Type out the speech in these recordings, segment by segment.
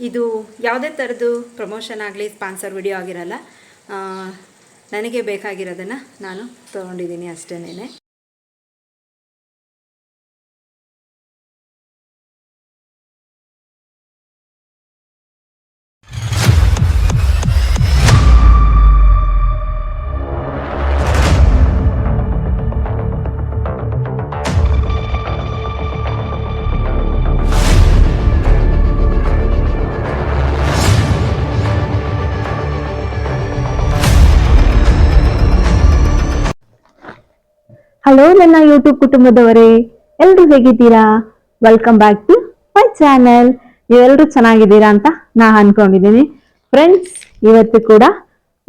ಇದು ಯಾವುದೇ ಥರದ್ದು ಪ್ರಮೋಷನ್ ಆಗಲಿ ಸ್ಪಾನ್ಸರ್ ವಿಡಿಯೋ ಆಗಿರಲ್ಲ ನನಗೆ ಬೇಕಾಗಿರೋದನ್ನು ನಾನು ತೊಗೊಂಡಿದ್ದೀನಿ ಅಷ್ಟೇನೆ ಹಲೋ ನನ್ನ ಯೂಟ್ಯೂಬ್ ಕುಟುಂಬದವರೇ ಎಲ್ಲರೂ ಹೇಗಿದ್ದೀರಾ? Welcome back to my channel ನೀವೆಲ್ಲರೂ ಚೆನ್ನಾಗಿದ್ದೀರಾ ಅಂತ ನಾ ಅನ್ಕೊಂಡಿದ್ದೀನಿ. ಫ್ರೆಂಡ್ಸ್ ಇವತ್ತು ಕೂಡ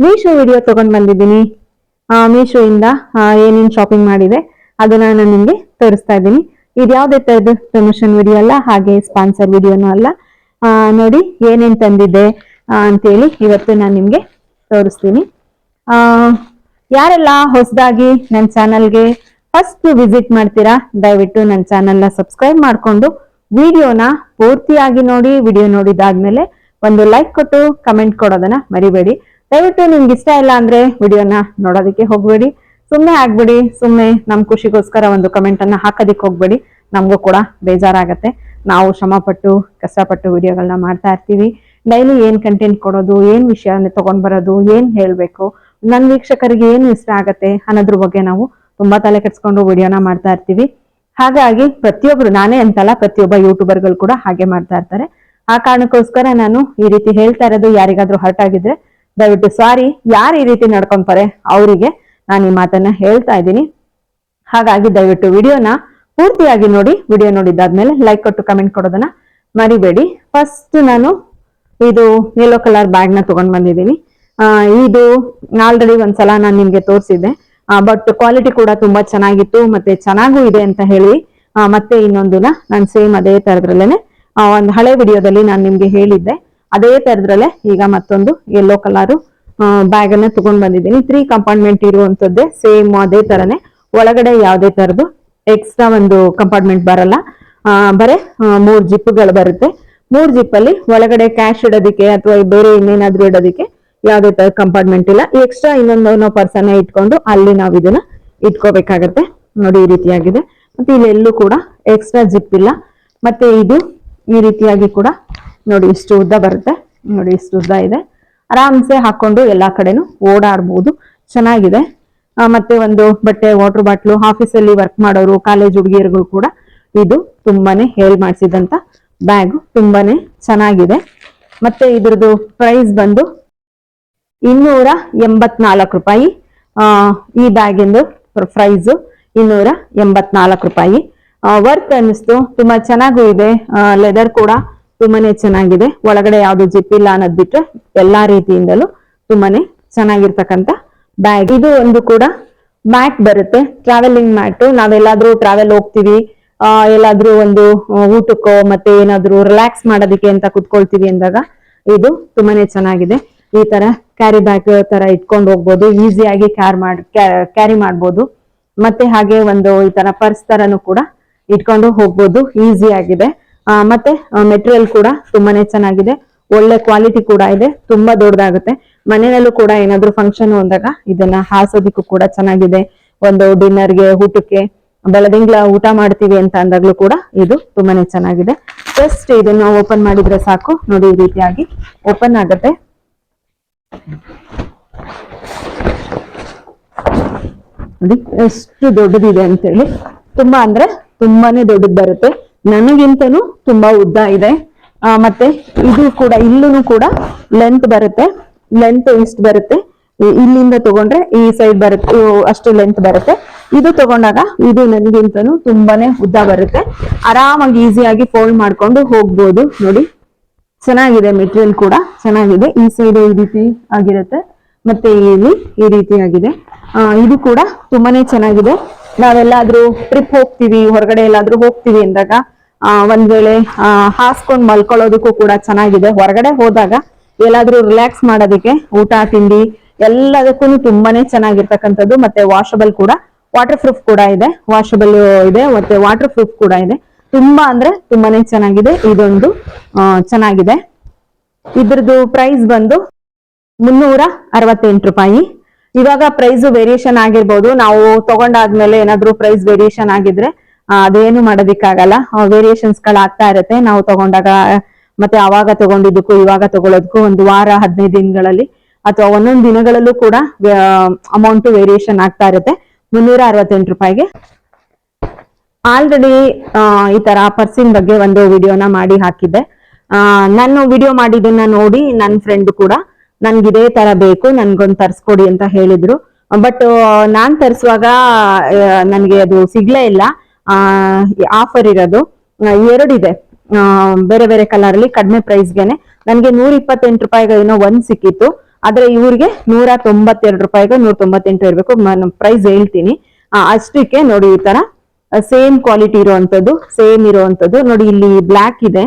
ಮೀಶೋ ವಿಡಿಯೋ ತಗೊಂಡ್ ಬಂದಿದ್ದೀನಿ. ಮೀಶೋ ಇಂದ ಏನೇನು ಶಾಪಿಂಗ್ ಮಾಡಿದೆ, ಅದನ್ನ ನಾನು ನಿಮ್ಗೆ ತೋರಿಸ್ತಾ ಇದ್ದೀನಿ. ಇದು ಯಾವುದೇ ತರದ ಪ್ರಮೋಷನ್ ವಿಡಿಯೋ ಅಲ್ಲ, ಹಾಗೆ ಸ್ಪಾನ್ಸರ್ ವಿಡಿಯೋನೂ ಅಲ್ಲ. ನೋಡಿ, ಏನೇನು ತಂದಿದೆ ಅಂತೇಳಿ ಇವತ್ತು ನಾನು ನಿಮ್ಗೆ ತೋರಿಸ್ತೀನಿ. ಯಾರೆಲ್ಲ ಹೊಸದಾಗಿ ನನ್ನ ಚಾನಲ್ಗೆ ಫಸ್ಟ್ ವಿಸಿಟ್ ಮಾಡ್ತೀರಾ? ದಯವಿಟ್ಟು ನನ್ನ ಚಾನೆಲ್ನ ಸಬ್ಸ್ಕ್ರೈಬ್ ಮಾಡ್ಕೊಂಡು ವಿಡಿಯೋನ ಪೂರ್ತಿಯಾಗಿ ನೋಡಿ, ವಿಡಿಯೋ ನೋಡಿದಾದ್ಮೇಲೆ ಒಂದು ಲೈಕ್ ಕೊಟ್ಟು ಕಮೆಂಟ್ ಕೊಡೋದನ್ನ ಮರಿಬೇಡಿ. ದಯವಿಟ್ಟು ನಿಮ್ಗೆ ಇಷ್ಟ ಇಲ್ಲ ಅಂದ್ರೆ ವಿಡಿಯೋನ ನೋಡೋದಕ್ಕೆ ಹೋಗ್ಬೇಡಿ. ಸುಮ್ಮನೆ ಆಗ್ಬೇಡಿ ಸುಮ್ಮನೆ ನಮ್ ಖುಷಿಗೋಸ್ಕರ ಒಂದು ಕಮೆಂಟ್ ಅನ್ನ ಹಾಕೋದಿಕ್ ಹೋಗ್ಬೇಡಿ. ನಮಗೂ ಕೂಡ ಬೇಜಾರಾಗತ್ತೆ. ನಾವು ಶ್ರಮಪಟ್ಟು, ಕಷ್ಟಪಟ್ಟು ವಿಡಿಯೋಗಳನ್ನ ಮಾಡ್ತಾ ಇರ್ತೀವಿ. ಡೈಲಿ ಏನ್ ಕಂಟೆಂಟ್ ಕೊಡೋದು, ಏನ್ ವಿಷಯ ತಗೊಂಡ್ ಬರೋದು, ಏನ್ ಹೇಳ್ಬೇಕು ನನ್ನ ವೀಕ್ಷಕರಿಗೆ ಏನು ಇಷ್ಟ ಆಗತ್ತೆ ಅನ್ನೋದ್ರ ಬಗ್ಗೆ ನಾವು ತುಂಬಾ ತಲೆ ಕೆಡ್ಸ್ಕೊಂಡು ವಿಡಿಯೋನ ಮಾಡ್ತಾ ಇರ್ತೀವಿ. ಹಾಗಾಗಿ ಪ್ರತಿಯೊಬ್ರು, ನಾನೇ ಅಂತಲ್ಲ, ಪ್ರತಿಯೊಬ್ಬ ಯೂಟ್ಯೂಬರ್ಗಳು ಕೂಡ ಹಾಗೆ ಮಾಡ್ತಾ ಇರ್ತಾರೆ. ಆ ಕಾರಣಕ್ಕೋಸ್ಕರ ನಾನು ಈ ರೀತಿ ಹೇಳ್ತಾ ಇರೋದು, ಯಾರಿಗಾದ್ರೂ ಹರ್ಟ್ ಆಗಿದ್ರೆ ದಯವಿಟ್ಟು ಸಾರಿ ಯಾರು ಈ ರೀತಿ ನಡ್ಕೊಂತಾರೆ ಅವರಿಗೆ ನಾನು ಈ ಮಾತನ್ನ ಹೇಳ್ತಾ ಇದ್ದೀನಿ. ಹಾಗಾಗಿ ದಯವಿಟ್ಟು ವಿಡಿಯೋನ ಪೂರ್ತಿಯಾಗಿ ನೋಡಿ, ವಿಡಿಯೋ ನೋಡಿದ್ದಾದ್ಮೇಲೆ ಲೈಕ್ ಕೊಟ್ಟು ಕಮೆಂಟ್ ಕೊಡೋದನ್ನ ಮರಿಬೇಡಿ. ಫಸ್ಟ್ ನಾನು ಇದು ಯೆಲ್ಲೋ ಕಲರ್ ಬ್ಯಾಗ್ನ ತಗೊಂಡ್ ಬಂದಿದ್ದೀನಿ. ಇದು ಆಲ್ರೆಡಿ ಒಂದ್ಸಲ ನಾನು ನಿಮ್ಗೆ ತೋರಿಸಿದ್ದೆ. ಬಟ್ ಕ್ವಾಲಿಟಿ ಕೂಡ ತುಂಬಾ ಚೆನ್ನಾಗಿತ್ತು, ಮತ್ತೆ ಚೆನ್ನಾಗೂ ಇದೆ ಅಂತ ಹೇಳಿ ಮತ್ತೆ ಇನ್ನೊಂದನ್ನ ನಾನು ಸೇಮ್ ಅದೇ ತರದ್ರಲ್ಲೇನೆ ಒಂದು ಹಳೆ ವಿಡಿಯೋದಲ್ಲಿ ನಾನು ನಿಮ್ಗೆ ಹೇಳಿದ್ದೆ. ಅದೇ ತರದ್ರಲ್ಲೇ ಈಗ ಮತ್ತೊಂದು ಯೆಲ್ಲೋ ಕಲರು ಬ್ಯಾಗ್ ಅನ್ನ ತಗೊಂಡ್ ಬಂದಿದ್ದೀನಿ. ತ್ರೀ ಕಂಪಾರ್ಟ್ಮೆಂಟ್ ಇರುವಂತದ್ದೇ ಸೇಮ್ ಅದೇ ತರನೇ. ಒಳಗಡೆ ಯಾವುದೇ ತರದ್ದು ಎಕ್ಸ್ಟ್ರಾ ಒಂದು ಕಂಪಾರ್ಟ್ಮೆಂಟ್ ಬರಲ್ಲ. ಬರೇ ಮೂರ್ ಜಿಪ್ಗಳು ಬರುತ್ತೆ. ಮೂರ್ ಜಿಪ್ ಅಲ್ಲಿ ಒಳಗಡೆ ಕ್ಯಾಶ್ ಇಡೋದಿಕ್ಕೆ ಅಥವಾ ಬೇರೆ ಇನ್ನೇನಾದ್ರೂ ಇಡೋದಕ್ಕೆ ಯಾವುದೇ ತರ ಕಂಪಾರ್ಟ್ಮೆಂಟ್ ಇಲ್ಲ. ಎಕ್ಸ್ಟ್ರಾ ಇನ್ನೊಂದು ಪರ್ಸನ್ ಇಟ್ಕೊಂಡು ಅಲ್ಲಿ ನಾವು ಇದನ್ನ ಇಟ್ಕೋಬೇಕಾಗತ್ತೆ. ನೋಡಿ ಈ ರೀತಿಯಾಗಿದೆ. ಮತ್ತೆ ಇಲ್ಲಿ ಎಲ್ಲೂ ಕೂಡ ಎಕ್ಸ್ಟ್ರಾ ಜಿಪ್ ಇಲ್ಲ. ಮತ್ತೆ ಇದು ಈ ರೀತಿಯಾಗಿ ಕೂಡ ನೋಡಿ ಇಷ್ಟು ಉದ್ದ ಬರುತ್ತೆ. ನೋಡಿ ಇಷ್ಟು ಉದ್ದ ಇದೆ. ಆರಾಮ್ಸೆ ಹಾಕೊಂಡು ಎಲ್ಲಾ ಕಡೆನೂ ಓಡಾಡಬಹುದು ಚೆನ್ನಾಗಿದೆ. ಮತ್ತೆ ಒಂದು ಬಟ್ಟೆ ವಾಟರ್ ಬಾಟ್ಲು ಆಫೀಸಲ್ಲಿ ವರ್ಕ್ ಮಾಡೋರು ಕಾಲೇಜ್ ಹುಡುಗಿಯರುಗಳು ಕೂಡ ಇದು ತುಂಬಾನೇ ಹೇಳಿ ಮಾಡಿಸಿದಂತ ಬ್ಯಾಗ್ ತುಂಬಾನೇ ಚೆನ್ನಾಗಿದೆ. ಮತ್ತೆ ಇದ್ರದ್ದು ಪ್ರೈಸ್ ಬಂದು ಇನ್ನೂರ ಎಂಬತ್ನಾಲ್ಕು ರೂಪಾಯಿ. ಈ ಬ್ಯಾಗಿಂದು ಪ್ರೈಸ್ ಇನ್ನೂರ ಎಂಬತ್ನಾಲ್ಕು ರೂಪಾಯಿ. ವರ್ಕ್ ಅನ್ನಿಸ್ತು. ತುಂಬಾ ಚೆನ್ನಾಗೂ ಇದೆ. ಲೆದರ್ ಕೂಡ ತುಂಬಾನೇ ಚೆನ್ನಾಗಿದೆ. ಒಳಗಡೆ ಯಾವುದು ಜಿಪ್ ಇಲ್ಲ ಅನ್ನೋದ್ ಎಲ್ಲಾ ರೀತಿಯಿಂದಲೂ ತುಂಬಾನೇ ಚೆನ್ನಾಗಿರ್ತಕ್ಕಂತ ಬ್ಯಾಗ್ ಇದು ಒಂದು ಕೂಡ ಮ್ಯಾಟ್ ಬರುತ್ತೆ. ಟ್ರಾವೆಲಿಂಗ್ ಮ್ಯಾಟ್ ನಾವೆಲ್ಲಾದ್ರೂ ಟ್ರಾವೆಲ್ ಹೋಗ್ತೀವಿ. ಎಲ್ಲಾದ್ರೂ ಒಂದು ಊಟಕ್ಕೋ ಮತ್ತೆ ಏನಾದ್ರೂ ರಿಲ್ಯಾಕ್ಸ್ ಮಾಡೋದಕ್ಕೆ ಅಂತ ಕುತ್ಕೊಳ್ತೀವಿ ಅಂದಾಗ ಇದು ತುಂಬಾನೇ ಚೆನ್ನಾಗಿದೆ. ಈ ತರ ಕ್ಯಾರಿ ಬ್ಯಾಗ್ ತರ ಇಟ್ಕೊಂಡು ಹೋಗ್ಬೋದು ಈಸಿಯಾಗಿ ಕ್ಯಾರ್ ಮಾಡಿ ಕ್ಯಾರಿ ಮಾಡ್ಬೋದು. ಮತ್ತೆ ಹಾಗೆ ಒಂದು ಈ ತರ ಪರ್ಸ್ ತರನು ಕೂಡ ಇಟ್ಕೊಂಡು ಹೋಗ್ಬೋದು ಈಸಿ ಆಗಿದೆ. ಮತ್ತೆ ಮೆಟೀರಿಯಲ್ ಕೂಡ ತುಂಬಾನೇ ಚೆನ್ನಾಗಿದೆ. ಒಳ್ಳೆ ಕ್ವಾಲಿಟಿ ಕೂಡ ಇದೆ, ತುಂಬಾ ದೊಡ್ಡದಾಗುತ್ತೆ. ಮನೆಯಲ್ಲೂ ಕೂಡ ಏನಾದ್ರು ಫಂಕ್ಷನ್ ಹೋದಾಗ ಇದನ್ನ ಹಾಸೋದಿಕ್ಕೂ ಕೂಡ ಚೆನ್ನಾಗಿದೆ. ಒಂದು ಡಿನ್ನರ್ಗೆ ಊಟಕ್ಕೆ, ಬೆಳದಿಂಗ್ಲ ಊಟ ಮಾಡ್ತೀವಿ ಅಂತ ಅಂದಾಗ್ಲೂ ಕೂಡ ಇದು ತುಂಬಾನೇ ಚೆನ್ನಾಗಿದೆ. ಜಸ್ಟ್ ಇದನ್ನ ಓಪನ್ ಮಾಡಿದ್ರೆ ಸಾಕು. ನೋಡಿ, ಈ ರೀತಿಯಾಗಿ ಓಪನ್ ಆಗುತ್ತೆ. ನೋಡಿ ಎಷ್ಟು ದೊಡ್ಡದಿದೆ ಅಂತೇಳಿ ತುಂಬಾ ಅಂದ್ರೆ ತುಂಬಾನೇ ದೊಡ್ಡದ್ ಬರುತ್ತೆ. ನನಗಿಂತನೂ ತುಂಬಾ ಉದ್ದ ಇದೆ. ಆ, ಮತ್ತೆ ಇದು ಕೂಡ ಇಲ್ಲೂ ಕೂಡ ಲೆಂತ್ ಬರುತ್ತೆ. ಲೆಂತ್ ಇಷ್ಟು ಬರುತ್ತೆ? ಇಲ್ಲಿಂದ ತಗೊಂಡ್ರೆ ಈ ಸೈಡ್ ಬರುತ್ತೆ ಅಷ್ಟು ಲೆಂತ್ ಬರುತ್ತೆ. ಇದು ತಗೊಂಡಾಗ ಇದು ನನಗಿಂತನೂ ತುಂಬಾನೇ ಉದ್ದ ಬರುತ್ತೆ. ಆರಾಮಾಗಿ ಈಸಿಯಾಗಿ ಫೋಲ್ಡ್ ಮಾಡ್ಕೊಂಡು ಹೋಗ್ಬೋದು. ನೋಡಿ ಚೆನ್ನಾಗಿದೆ ಮೆಟೀರಿಯಲ್ ಕೂಡ ಚೆನ್ನಾಗಿದೆ. ಈ ಸೈಡ್ ಈ ರೀತಿ ಆಗಿರುತ್ತೆ. ಮತ್ತೆ ಇಲ್ಲಿ ಈ ರೀತಿ ಆಗಿದೆ. ಇದು ಕೂಡ ತುಂಬಾನೇ ಚೆನ್ನಾಗಿದೆ. ನಾವೆಲ್ಲಾದ್ರೂ ಟ್ರಿಪ್ ಹೋಗ್ತೀವಿ, ಹೊರಗಡೆ ಎಲ್ಲಾದ್ರೂ ಹೋಗ್ತೀವಿ ಅಂದಾಗ ಒಂದ್ ವೇಳೆ ಹಾಸ್ಕೊಂಡ್ ಮಲ್ಕೊಳ್ಳೋದಕ್ಕೂ ಕೂಡ ಚೆನ್ನಾಗಿದೆ. ಹೊರಗಡೆ ಹೋದಾಗ ಎಲ್ಲಾದ್ರೂ ರಿಲ್ಯಾಕ್ಸ್ ಮಾಡೋದಕ್ಕೆ ಊಟ, ತಿಂಡಿ ಎಲ್ಲದಕ್ಕೂ ತುಂಬಾನೇ ಚೆನ್ನಾಗಿರ್ತಕ್ಕಂಥದ್ದು. ಮತ್ತೆ ವಾಷಬಲ್ ಕೂಡ ವಾಟರ್ ಪ್ರೂಫ್ ಕೂಡ ಇದೆ. ವಾಷಬಲ್ ಇದೆ, ಮತ್ತೆ ವಾಟರ್ ಪ್ರೂಫ್ ಕೂಡ ಇದೆ. ತುಂಬಾ ಅಂದ್ರೆ ತುಂಬಾನೇ ಚೆನ್ನಾಗಿದೆ. ಇದೊಂದು ಚೆನ್ನಾಗಿದೆ. ಇದ್ರದ್ದು ಪ್ರೈಸ್ ಬಂದು ಮುನ್ನೂರ ಅರವತ್ತೆಂಟು ರೂಪಾಯಿ. ಇವಾಗ ಪ್ರೈಸ್ ವೇರಿಯೇಷನ್ ಆಗಿರ್ಬೋದು. ನಾವು ತಗೊಂಡಾದ್ಮೇಲೆ ಏನಾದ್ರೂ ಪ್ರೈಸ್ ವೇರಿಯೇಷನ್ ಆಗಿದ್ರೆ ಅದೇನು ಮಾಡೋದಿಕ್ಕಾಗಲ್ಲ. ವೇರಿಯೇಷನ್ಸ್ಗಳು ಆಗ್ತಾ ಇರುತ್ತೆ. ನಾವು ತಗೊಂಡಾಗ, ಮತ್ತೆ ಅವಾಗ ತಗೊಂಡಿದ್ದಕ್ಕೂ ಇವಾಗ ತಗೊಳ್ಳೋದಕ್ಕೂ ಒಂದು ವಾರ, ಹದಿನೈದು ದಿನಗಳಲ್ಲಿ ಅಥವಾ ಒಂದೊಂದು ದಿನಗಳಲ್ಲೂ ಕೂಡ ಅಮೌಂಟ್ ವೇರಿಯೇಷನ್ ಆಗ್ತಾ ಇರುತ್ತೆ. ಮುನ್ನೂರ ಅರವತ್ತೆಂಟು ರೂಪಾಯಿಗೆ. ಆಲ್ರೆಡಿ ಈ ತರ ಪರ್ಸಿನ್ ಬಗ್ಗೆ ಒಂದು ವಿಡಿಯೋನ ಮಾಡಿ ಹಾಕಿದ್ದೆ. ನಾನು ವಿಡಿಯೋ ಮಾಡಿದ್ದನ್ನ ನೋಡಿ ನನ್ನ ಫ್ರೆಂಡ್ ಕೂಡ ನನ್ಗೆ ಇದೇ ತರ ಬೇಕು, ನನ್ಗೊಂದು ತರ್ಸ್ಕೊಡಿ ಅಂತ ಹೇಳಿದ್ರು. ಬಟ್ ನಾನ್ ತರಿಸುವಾಗ ನನಗೆ ಅದು ಸಿಗ್ಲೇ ಇಲ್ಲ. ಆಫರ್ ಇರೋದು ಎರಡಿದೆ. ಬೇರೆ ಬೇರೆ ಕಲರ್ ಅಲ್ಲಿ ಕಡಿಮೆ ಪ್ರೈಸ್ಗೆನೆ ನನಗೆ ನೂರ ಇಪ್ಪತ್ತೆಂಟು ರೂಪಾಯಿಗೆ ಏನೋ ಒಂದ್ ಸಿಕ್ಕಿತ್ತು. ಆದ್ರೆ ಇವ್ರಿಗೆ ನೂರ ತೊಂಬತ್ತೆರಡು ರೂಪಾಯಿಗೆ ನೂರ ತೊಂಬತ್ತೆಂಟು ಇರಬೇಕು. ಪ್ರೈಸ್ ಹೇಳ್ತೀನಿ. ಅಷ್ಟಕ್ಕೆ ನೋಡಿ ಈ ತರ ಸೇಮ್ ಕ್ವಾಲಿಟಿ ಇರುವಂತದ್ದು ಸೇಮ್ ಇರುವಂತದ್ದು. ನೋಡಿ, ಇಲ್ಲಿ ಬ್ಲಾಕ್ ಇದೆ.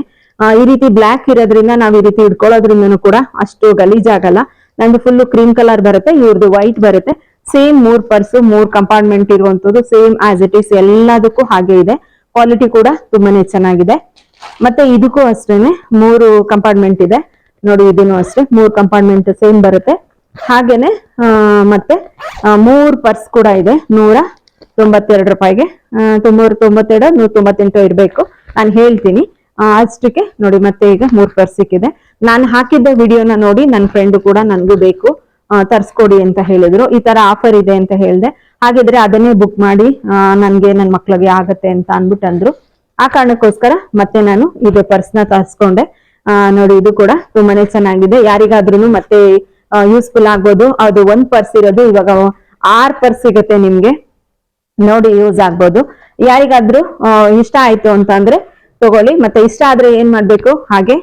ಈ ರೀತಿ ಬ್ಲಾಕ್ ಇರೋದ್ರಿಂದ ನಾವ್ ಈ ರೀತಿ ಇಟ್ಕೊಳ್ಳೋದ್ರಿಂದನೂ ಕೂಡ ಅಷ್ಟು ಗಲೀಜಾಗಲ್ಲ ನಂದು ಫುಲ್ ಕ್ರೀಮ್ ಕಲರ್ ಬರುತ್ತೆ ಇವ್ರದ್ದು ವೈಟ್ ಬರುತ್ತೆ. ಸೇಮ್ ಮೂರ್ ಪರ್ಸ್ ಮೂರ್ ಕಂಪಾರ್ಟ್ಮೆಂಟ್ ಇರುವಂತದ್ದು ಸೇಮ್ ಆಸ್ ಇಟ್ ಇಸ್ ಎಲ್ಲದಕ್ಕೂ ಹಾಗೆ ಇದೆ. ಕ್ವಾಲಿಟಿ ಕೂಡ ತುಂಬಾನೇ ಚೆನ್ನಾಗಿದೆ. ಮತ್ತೆ ಇದಕ್ಕೂ ಅಷ್ಟೇನೆ ಮೂರು ಕಂಪಾರ್ಟ್ಮೆಂಟ್ ಇದೆ. ನೋಡಿ, ಇದನ್ನು ಅಷ್ಟೇ, ಮೂರ್ ಕಂಪಾರ್ಟ್ಮೆಂಟ್ ಸೇಮ್ ಬರುತ್ತೆ. ಹಾಗೇನೆ ಮತ್ತೆ ಮೂರ್ ಪರ್ಸ್ ಕೂಡ ಇದೆ, ನೂರ ತೊಂಬತ್ತೆರಡು ರೂಪಾಯಿಗೆ. ನೂರ ತೊಂಬತ್ತೆರಡು, ನೂರ ತೊಂಬತ್ತೆಂಟು ಇರಬೇಕು. ನಾನು ಹೇಳ್ತೀನಿ. ಅಷ್ಟಕ್ಕೆ ನೋಡಿ ಮತ್ತೆ ಈಗ ಮೂರ್ ಪರ್ಸ್ ಸಿಕ್ಕಿದೆ. ನಾನು ಹಾಕಿದ್ದ ವಿಡಿಯೋನ ನೋಡಿ ನನ್ನ ಫ್ರೆಂಡ್ ಕೂಡ ನನಗೂ ಬೇಕು. ತರ್ಸ್ಕೊಡಿ ಅಂತ ಹೇಳಿದ್ರು. ಈ ತರ ಆಫರ್ ಇದೆ ಅಂತ ಹೇಳಿದೆ. ಹಾಗಿದ್ರೆ ಅದನ್ನೇ ಬುಕ್ ಮಾಡಿ ನನ್ಗೆ ನನ್ನ ಮಕ್ಳಿಗೆ ಆಗತ್ತೆ ಅಂತ ಅನ್ಬಿಟ್ಟು ಅಂದ್ರು ಆ ಕಾರಣಕ್ಕೋಸ್ಕರ ಮತ್ತೆ ನಾನು ಇದು ಪರ್ಸ್ನ ತರ್ಸ್ಕೊಂಡೆ. ನೋಡಿ ಇದು ಕೂಡ ತುಂಬಾನೇ ಚೆನ್ನಾಗಿದೆ. ಯಾರಿಗಾದ್ರೂ ಮತ್ತೆ ಯೂಸ್ಫುಲ್ ಆಗ್ಬೋದು. ಅದು ಒಂದ್ ಪರ್ಸ್ ಇರೋದು ಇವಾಗ ಆರ್ ಪರ್ಸ್ ಸಿಗುತ್ತೆ ನಿಮ್ಗೆ. ನೋಡಿ ಯೂಸ್ ಆಗ್ಬೋದು. ಯಾರಿಗಾದ್ರೂ ಇಷ್ಟ ಆಯ್ತು ಅಂತ ಅಂದ್ರೆ ತಗೊಳ್ಳಿ. ಮತ್ತೆ ಇಷ್ಟ ಆದ್ರೆ ಏನ್ ಮಾಡ್ಬೇಕು? ಹಾಗೆ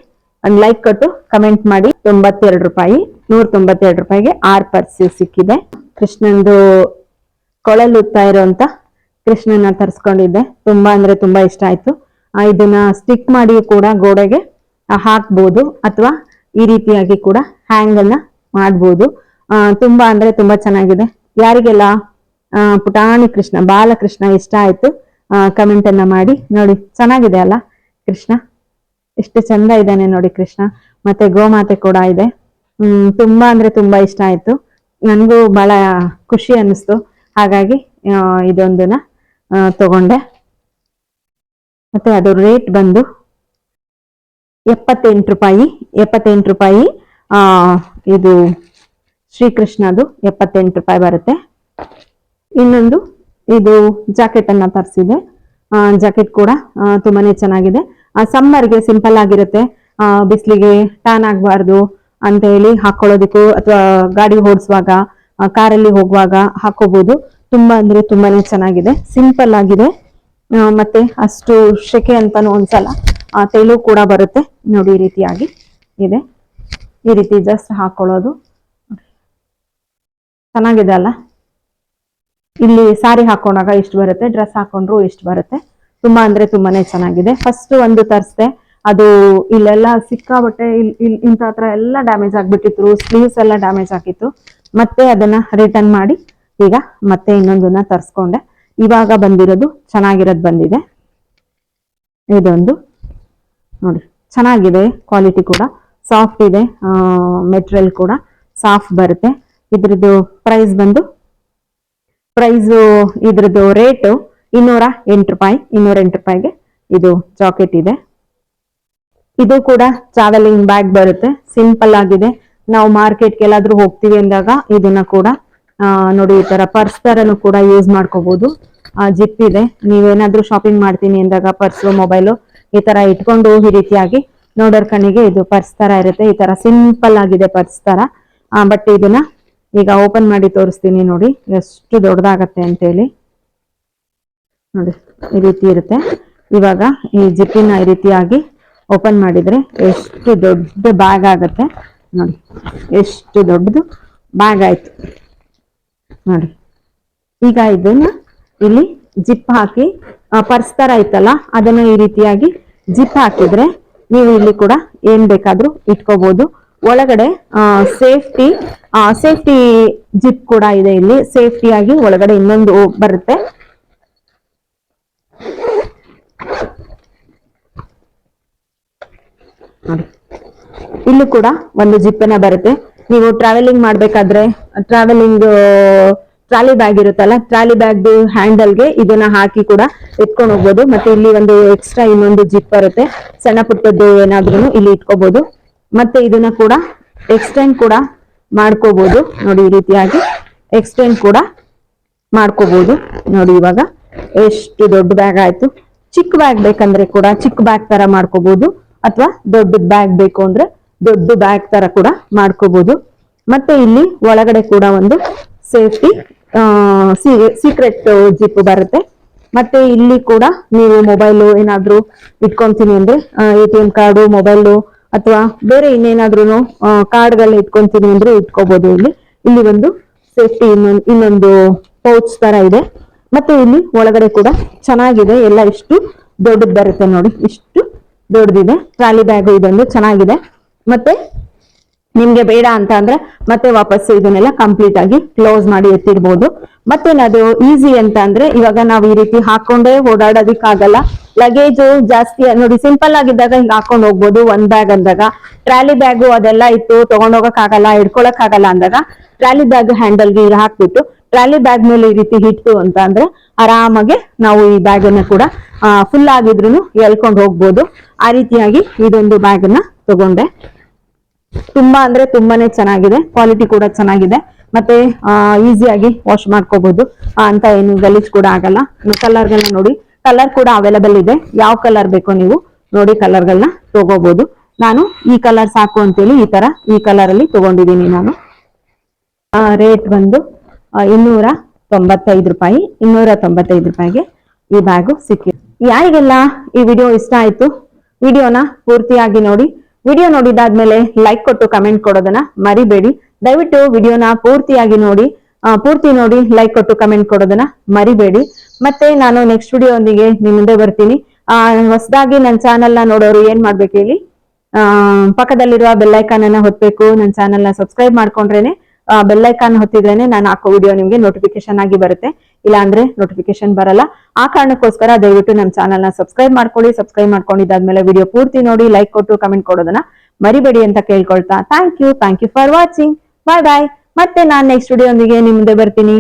ಒಂದ್ ಲೈಕ್ ಕೊಟ್ಟು ಕಮೆಂಟ್ ಮಾಡಿ. ತೊಂಬತ್ತೆರಡು ರೂಪಾಯಿ, ನೂರ ತೊಂಬತ್ತೆರಡು ರೂಪಾಯಿಗೆ ಆರ್ ಪರ್ಸ್ ಸಿಕ್ಕಿದೆ. ಕೃಷ್ಣಂದು ಕೊಳಲುತ್ತಾ ಇರುವಂತ ಕೃಷ್ಣನ ತರ್ಸ್ಕೊಂಡಿದ್ದೆ. ತುಂಬಾ ಅಂದ್ರೆ ತುಂಬಾ ಇಷ್ಟ ಆಯ್ತು. ಇದನ್ನ ಸ್ಟಿಕ್ ಮಾಡಿ ಕೂಡ ಗೋಡೆಗೆ ಹಾಕ್ಬೋದು. ಅಥವಾ ಈ ರೀತಿಯಾಗಿ ಕೂಡ ಹ್ಯಾಂಗ್ ಅನ್ನ ಮಾಡ್ಬೋದು. ತುಂಬಾ ಅಂದ್ರೆ ತುಂಬಾ ಚೆನ್ನಾಗಿದೆ. ಯಾರಿಗೆಲ್ಲ ಪುಟಾಣಿ ಕೃಷ್ಣ, ಬಾಲಕೃಷ್ಣ ಇಷ್ಟ ಆಯ್ತು. ಕಮೆಂಟ್ ಅನ್ನ ಮಾಡಿ. ನೋಡಿ, ಚೆನ್ನಾಗಿದೆ ಅಲ್ಲ ಕೃಷ್ಣ? ಎಷ್ಟು ಚಂದ ಇದ್ದಾನೆ ನೋಡಿ ಕೃಷ್ಣ. ಮತ್ತೆ ಗೋಮಾತೆ ಕೂಡ ಇದೆ. ಹ್ಮ್, ತುಂಬಾ ಅಂದ್ರೆ ತುಂಬಾ ಇಷ್ಟ ಆಯ್ತು. ನನ್ಗೂ ಬಹಳ ಖುಷಿ ಅನ್ನಿಸ್ತು. ಹಾಗಾಗಿ ಇದೊಂದನ್ನ ತಗೊಂಡೆ. ಮತ್ತೆ ಅದು ರೇಟ್ ಬಂದು ಎಪ್ಪತ್ತೆಂಟು ರೂಪಾಯಿ ಎಪ್ಪತ್ತೆಂಟು ರೂಪಾಯಿ, ಆ, ಇದು ಶ್ರೀಕೃಷ್ಣದು ಎಪ್ಪತ್ತೆಂಟು ರೂಪಾಯಿ ಬರುತ್ತೆ. ಇನ್ನೊಂದು, ಇದು ಜಾಕೆಟ್ ಅನ್ನ ತರಿಸಿದೆ. ಜಾಕೆಟ್ ಕೂಡ ತುಂಬಾನೇ ಚೆನ್ನಾಗಿದೆ. ಸಮ್ಮರ್ಗೆ ಸಿಂಪಲ್ ಆಗಿರುತ್ತೆ. ಬಿಸಿಲಿಗೆ ಟ್ಯಾನ್ ಆಗಬಾರ್ದು ಅಂತ ಹೇಳಿ ಹಾಕೊಳ್ಳೋದಕ್ಕೂ ಅಥವಾ ಗಾಡಿ ಓಡಿಸುವಾಗ ಕಾರಲ್ಲಿ ಹೋಗುವಾಗ ಹಾಕೋಬಹುದು ತುಂಬಾ ಅಂದ್ರೆ ತುಂಬಾನೇ ಚೆನ್ನಾಗಿದೆ. ಸಿಂಪಲ್ ಆಗಿದೆ. ಮತ್ತೆ ಅಷ್ಟು ಶೆಕೆ ಅಂತಾನು ಒಂದ್ಸಲ ತೆಳು ಕೂಡ ಬರುತ್ತೆ. ನೋಡಿ, ಈ ರೀತಿಯಾಗಿ ಇದೆ. ಈ ರೀತಿ ಜಸ್ಟ್ ಹಾಕೊಳ್ಳೋದು. ಚೆನ್ನಾಗಿದೆ ಅಲ್ಲ? ಇಲ್ಲಿ ಸಾರಿ ಹಾಕೊಂಡಾಗ ಇಷ್ಟು ಬರುತ್ತೆ ಡ್ರೆಸ್ ಹಾಕೊಂಡ್ರು ಇಷ್ಟು ಬರುತ್ತೆ. ತುಂಬಾ ಅಂದ್ರೆ ತುಂಬಾನೇ ಚೆನ್ನಾಗಿದೆ. ಫಸ್ಟ್ ಒಂದು ತರಿಸ್ದೆ, ಅದು ಇಲ್ಲೆಲ್ಲ ಸಿಕ್ಕಾಬಟ್ಟೆ ಇಲ್ ಇಲ್, ಇಂಥ ಹತ್ರ ಎಲ್ಲ ಡ್ಯಾಮೇಜ್ ಆಗ್ಬಿಟ್ಟಿತ್ತು ಸ್ಲೀವ್ಸ್ ಎಲ್ಲ ಡ್ಯಾಮೇಜ್ ಆಗಿತ್ತು. ಮತ್ತೆ ಅದನ್ನ ರಿಟರ್ನ್ ಮಾಡಿ, ಈಗ ಮತ್ತೆ ಇನ್ನೊಂದನ್ನ ತರಿಸ್ಕೊಂಡೆ. ಇವಾಗ ಬಂದಿರೋದು, ಚೆನ್ನಾಗಿರೋದು ಬಂದಿದೆ. ಇದೊಂದು, ನೋಡಿ, ಚೆನ್ನಾಗಿದೆ ಕ್ವಾಲಿಟಿ ಕೂಡ. ಸಾಫ್ಟ್ ಇದೆ ಮೆಟೀರಿಯಲ್ ಕೂಡ. ಸಾಫ್ಟ್ ಬರುತ್ತೆ. ಇದ್ರದ್ದು ಪ್ರೈಸ್ ಬಂದು ಪ್ರೈಸು ಇದ್ರದ್ದು ರೇಟು ಇನ್ನೂರ ಎಂಟು ರೂಪಾಯಿ, ಇನ್ನೂರ ಎಂಟು ರೂಪಾಯಿಗೆ ಇದು ಜಾಕೆಟ್ ಇದೆ. ಇದು ಕೂಡ ಟ್ರಾವೆಲಿಂಗ್ ಬ್ಯಾಗ್ ಬರುತ್ತೆ ಸಿಂಪಲ್ ಆಗಿದೆ. ನಾವು ಮಾರ್ಕೆಟ್ಗೆ ಎಲ್ಲಾದ್ರೂ ಹೋಗ್ತೀವಿ ಅಂದಾಗ ಇದನ್ನ ಕೂಡ ನೋಡಿ ಈ ತರ ಪರ್ಸ್ ತರನು ಕೂಡ ಯೂಸ್ ಮಾಡ್ಕೋಬಹುದು ಜಿಪ್ ಇದೆ. ನೀವೇನಾದ್ರೂ ಶಾಪಿಂಗ್ ಮಾಡ್ತೀನಿ ಅಂದಾಗ ಪರ್ಸು ಮೊಬೈಲು ಈ ತರ ಇಟ್ಕೊಂಡು ಈ ರೀತಿಯಾಗಿ ನೋಡೋರ್ ಕಣ್ಣಿಗೆ ಇದು ಪರ್ಸ್ ತರ ಇರುತ್ತೆ. ಈ ತರ ಸಿಂಪಲ್ ಆಗಿದೆ ಪರ್ಸ್ ತರ. ಬಟ್ ಇದನ್ನ ಈಗ ಓಪನ್ ಮಾಡಿ ತೋರಿಸ್ತೀನಿ ನೋಡಿ. ಎಷ್ಟು ದೊಡ್ಡದಾಗತ್ತೆ ಅಂತೇಳಿ. ನೋಡಿ, ಈ ರೀತಿ ಇರುತ್ತೆ. ಇವಾಗ ಈ ಜಿಪ್ಪಿನ ಈ ರೀತಿಯಾಗಿ ಓಪನ್ ಮಾಡಿದ್ರೆ ಎಷ್ಟು ದೊಡ್ಡ ಬ್ಯಾಗ್ ಆಗತ್ತೆ. ನೋಡಿ, ಎಷ್ಟು ದೊಡ್ಡದು ಬ್ಯಾಗ್ ಆಯ್ತು. ನೋಡಿ, ಈಗ ಇದನ್ನ ಇಲ್ಲಿ ಜಿಪ್ ಹಾಕಿ ಪರ್ಸ್ ತರ ಐತಲ್ಲ, ಅದನ್ನ ಈ ರೀತಿಯಾಗಿ ಜಿಪ್ ಹಾಕಿದ್ರೆ ನೀವು ಇಲ್ಲಿ ಕೂಡ ಏನ್ ಬೇಕಾದ್ರೂ ಇಟ್ಕೋಬಹುದು ಒಳಗಡೆ ಸೇಫ್ಟಿ ಸೇಫ್ಟಿ ಜಿಪ್ ಕೂಡ ಇದೆ ಇಲ್ಲಿ. ಸೇಫ್ಟಿ ಆಗಿ ಒಳಗಡೆ ಇನ್ನೊಂದು ಬರುತ್ತೆ. ಇಲ್ಲೂ ಕೂಡ ಒಂದು ಜಿಪ್ಪನ ಬರುತ್ತೆ. ನೀವು ಟ್ರಾವೆಲಿಂಗ್ ಮಾಡ್ಬೇಕಾದ್ರೆ ಟ್ರಾವೆಲಿಂಗ್ ಟ್ರಾಲಿ ಬ್ಯಾಗ್ ಇರುತ್ತಲ್ಲ ಟ್ರಾಲಿ ಬ್ಯಾಗ್ ಹ್ಯಾಂಡಲ್ಗೆ ಇದನ್ನ ಹಾಕಿ ಕೂಡ ಎತ್ಕೊಂಡು ಹೋಗ್ಬೋದು. ಮತ್ತೆ ಇಲ್ಲಿ ಒಂದು ಎಕ್ಸ್ಟ್ರಾ ಇನ್ನೊಂದು ಜಿಪ್ ಬರುತ್ತೆ. ಸಣ್ಣ ಪುಟ್ಟದ್ದು ಏನಾದ್ರೂ ಇಲ್ಲಿ ಇಟ್ಕೋಬಹುದು ಮತ್ತೆ ಇದನ್ನ ಕೂಡ ಎಕ್ಸ್ಟೆಂಡ್ ಕೂಡ ಮಾಡ್ಕೋಬಹುದು ನೋಡಿ ಈ ರೀತಿಯಾಗಿ ಎಕ್ಸ್ಟೆಂಡ್ ಕೂಡ ಮಾಡ್ಕೋಬಹುದು ನೋಡಿ ಇವಾಗ ಎಷ್ಟು ದೊಡ್ಡ ಬ್ಯಾಗ್ ಆಯ್ತು. ಚಿಕ್ಕ ಬ್ಯಾಗ್ ಬೇಕಂದ್ರೆ ಕೂಡ ಚಿಕ್ಕ ಬ್ಯಾಗ್ ತರ ಮಾಡ್ಕೋಬಹುದು ಅಥವಾ ದೊಡ್ಡ ಬ್ಯಾಗ್ ಬೇಕು ಅಂದ್ರೆ ದೊಡ್ಡ ಬ್ಯಾಗ್ ತರ ಕೂಡ ಮಾಡ್ಕೋಬಹುದು ಮತ್ತೆ ಇಲ್ಲಿ ಒಳಗಡೆ ಕೂಡ ಒಂದು ಸೇಫ್ಟಿ ಸೀಕ್ರೆಟ್ ಜಿಪ್ ಬರುತ್ತೆ. ಮತ್ತೆ ಇಲ್ಲಿ ಕೂಡ ನೀವು ಮೊಬೈಲು ಏನಾದ್ರು ಇಟ್ಕೊಂತೀನಿ ಅಂದ್ರೆ A T M card mobile ಅಥವಾ ಬೇರೆ ಇನ್ನೇನಾದ್ರೂ ಕಾರ್ಡ್ಗಳನ್ನ ಇಟ್ಕೊಂತೀನಿ ಅಂದ್ರೆ ಇಟ್ಕೋಬಹುದು ಇಲ್ಲಿ. ಇಲ್ಲಿ ಒಂದು ಸೇಫ್ಟಿ ಇನ್ನೊಂದು ಇನ್ನೊಂದು ಪೌಚ್ ತರ ಇದೆ. ಮತ್ತೆ ಇಲ್ಲಿ ಒಳಗಡೆ ಕೂಡ ಚೆನ್ನಾಗಿದೆ. ಎಲ್ಲ ಇಷ್ಟು ದೊಡ್ಡದ್ ಬರುತ್ತೆ ನೋಡಿ. ಇಷ್ಟು ದೊಡ್ಡದಿದೆ. ಟ್ರಾಲಿ ಬ್ಯಾಗ್ ಇದೊಂದು ಚೆನ್ನಾಗಿದೆ. ಮತ್ತೆ ನಿಮ್ಗೆ ಬೇಡ ಅಂತ ಅಂದ್ರೆ ಮತ್ತೆ ವಾಪಸ್ ಇದನ್ನೆಲ್ಲ ಕಂಪ್ಲೀಟ್ ಆಗಿ ಕ್ಲೋಸ್ ಮಾಡಿ ಎತ್ತಿಡ್ಬೋದು. ಮತ್ತೆ ಅದು ಈಸಿ ಅಂತ ಅಂದ್ರೆ ಇವಾಗ ನಾವು ಈ ರೀತಿ ಹಾಕೊಂಡೇ ಓಡಾಡೋದಿಕ್ಕಾಗಲ್ಲ. ಲಗೇಜ್ ಜಾಸ್ತಿ, ನೋಡಿ ಸಿಂಪಲ್ ಆಗಿದ್ದಾಗ ಹಿಂಗ್ ಹಾಕೊಂಡ್ ಹೋಗ್ಬೋದು, ಒಂದ್ ಬ್ಯಾಗ್ ಅಂದಾಗ. ಟ್ರಾಲಿ ಬ್ಯಾಗು ಅದೆಲ್ಲ ಇತ್ತು ತಗೊಂಡೋಗಕ್ ಆಗಲ್ಲ, ಹಿಡ್ಕೊಳಕ್ ಆಗಲ್ಲ ಅಂದಾಗ ಟ್ರಾಲಿ ಬ್ಯಾಗ್ ಹ್ಯಾಂಡಲ್ಗೆ ಹಾಕ್ಬಿಟ್ಟು, ಟ್ರಾಲಿ ಬ್ಯಾಗ್ ಮೇಲೆ ಈ ರೀತಿ ಹಿಟ್ಟು ಅಂತ ಅಂದ್ರೆ ಆರಾಮಾಗಿ ನಾವು ಈ ಬ್ಯಾಗ್ ಅನ್ನ ಕೂಡ ಫುಲ್ ಆಗಿದ್ರು ಎಳ್ಕೊಂಡು ಹೋಗ್ಬೋದು. ಆ ರೀತಿಯಾಗಿ ಇದೊಂದು ಬ್ಯಾಗ್ ಅನ್ನ ತಗೊಂಡೆ. ತುಂಬಾ ಅಂದ್ರೆ ತುಂಬಾನೇ ಚೆನ್ನಾಗಿದೆ. ಕ್ವಾಲಿಟಿ ಕೂಡ ಚೆನ್ನಾಗಿದೆ. ಮತ್ತೆ ಈಸಿಯಾಗಿ ವಾಶ್ ಮಾಡ್ಕೋಬಹುದು ಅಂತ ಏನು ಗಲೀಜ್ ಕೂಡ ಆಗಲ್ಲ. ಕಲರ್ಗಳನ್ನ ನೋಡಿ. ಕಲರ್ ಕೂಡ ಅವೈಲಬಲ್ ಇದೆ. ಯಾವ ಕಲರ್ ಬೇಕೋ ನೀವು ನೋಡಿ ಕಲರ್ಗಳನ್ನ ತಗೋಬಹುದು ನಾನು ಈ ಕಲರ್ ಸಾಕು ಅಂತೇಳಿ ಈ ತರ ಈ ಕಲರ್ ಅಲ್ಲಿ ತಗೊಂಡಿದ್ದೀನಿ ನಾನು. ರೇಟ್ ಬಂದು ಇನ್ನೂರ ತೊಂಬತ್ತೈದು ರೂಪಾಯಿ, ಇನ್ನೂರ ತೊಂಬತ್ತೈದು ರೂಪಾಯಿಗೆ ಈ ಬ್ಯಾಗು ಸಿಕ್ಕಿದೆ. ಯಾರಿಗೆಲ್ಲ ಈ ವಿಡಿಯೋ ಇಷ್ಟ ಆಯ್ತು ವಿಡಿಯೋನ ಪೂರ್ತಿಯಾಗಿ ನೋಡಿ ವಿಡಿಯೋ ನೋಡಿದಾದ್ಮೇಲೆ ಲೈಕ್ ಕೊಟ್ಟು ಕಮೆಂಟ್ ಕೊಡೋದನ್ನ ಮರಿಬೇಡಿ. ದಯವಿಟ್ಟು ವಿಡಿಯೋನ ಪೂರ್ತಿಯಾಗಿ ನೋಡಿ ಪೂರ್ತಿ ನೋಡಿ ಲೈಕ್ ಕೊಟ್ಟು ಕಮೆಂಟ್ ಕೊಡೋದನ್ನ ಮರಿಬೇಡಿ. ಮತ್ತೆ ನಾನು ನೆಕ್ಸ್ಟ್ ವಿಡಿಯೋ ಒಂದಿಗೆ ನಿಮ್ ಮುಂದೆ ಬರ್ತೀನಿ. ಆ, ಹೊಸದಾಗಿ ನನ್ನ ಚಾನೆಲ್ನ ನೋಡೋರು ಏನ್ ಮಾಡ್ಬೇಕು ಹೇಳಿ? ಆ, ಪಕ್ಕದಲ್ಲಿರುವ ಬೆಲ್ಲೈಕಾನ್ ಅನ್ನ ಹೊತ್ಬೇಕು. ನನ್ನ ಚಾನೆಲ್ನ ಸಬ್ಸ್ಕ್ರೈಬ್ ಮಾಡ್ಕೊಂಡ್ರೇನೆ ಬೆಲ್ಲೈಕಾನ್ ಹೊತ್ತಿದ್ರೇನೆ ನಾನು ಹಾಕೋ ವಿಡಿಯೋ ನಿಮ್ಗೆ ನೋಟಿಫಿಕೇಶನ್ ಆಗಿ ಬರುತ್ತೆ. ಇಲ್ಲ ಅಂದ್ರೆ ನೋಟಿಫಿಕೇಶನ್ ಬರಲ್ಲ. ಆ ಕಾರಣಕ್ಕೋಸ್ಕರ ದಯವಿಟ್ಟು ನಮ್ಮ ಚಾನೆಲ್ನ ಸಬ್ಸ್ಕ್ರೈಬ್ ಮಾಡ್ಕೊಳ್ಳಿ. ಸಬ್ಸ್ಕ್ರೈಬ್ ಮಾಡ್ಕೊಂಡಿದ್ದಾದ್ಮೇಲೆ ವಿಡಿಯೋ ಪೂರ್ತಿ ನೋಡಿ ಲೈಕ್ ಕೊಟ್ಟು ಕಮೆಂಟ್ ಕೊಡೋದನ್ನ ಮರಿಬೇಡಿ ಅಂತ ಕೇಳ್ಕೊಳ್ತಾ. Thank you thank you for watching bye bye ಮತ್ತೆ ನಾನು ನೆಕ್ಸ್ಟ್ ವಿಡಿಯೋ ಒಂದಿಗೆ ಮುಂದೆ ಬರ್ತೀನಿ.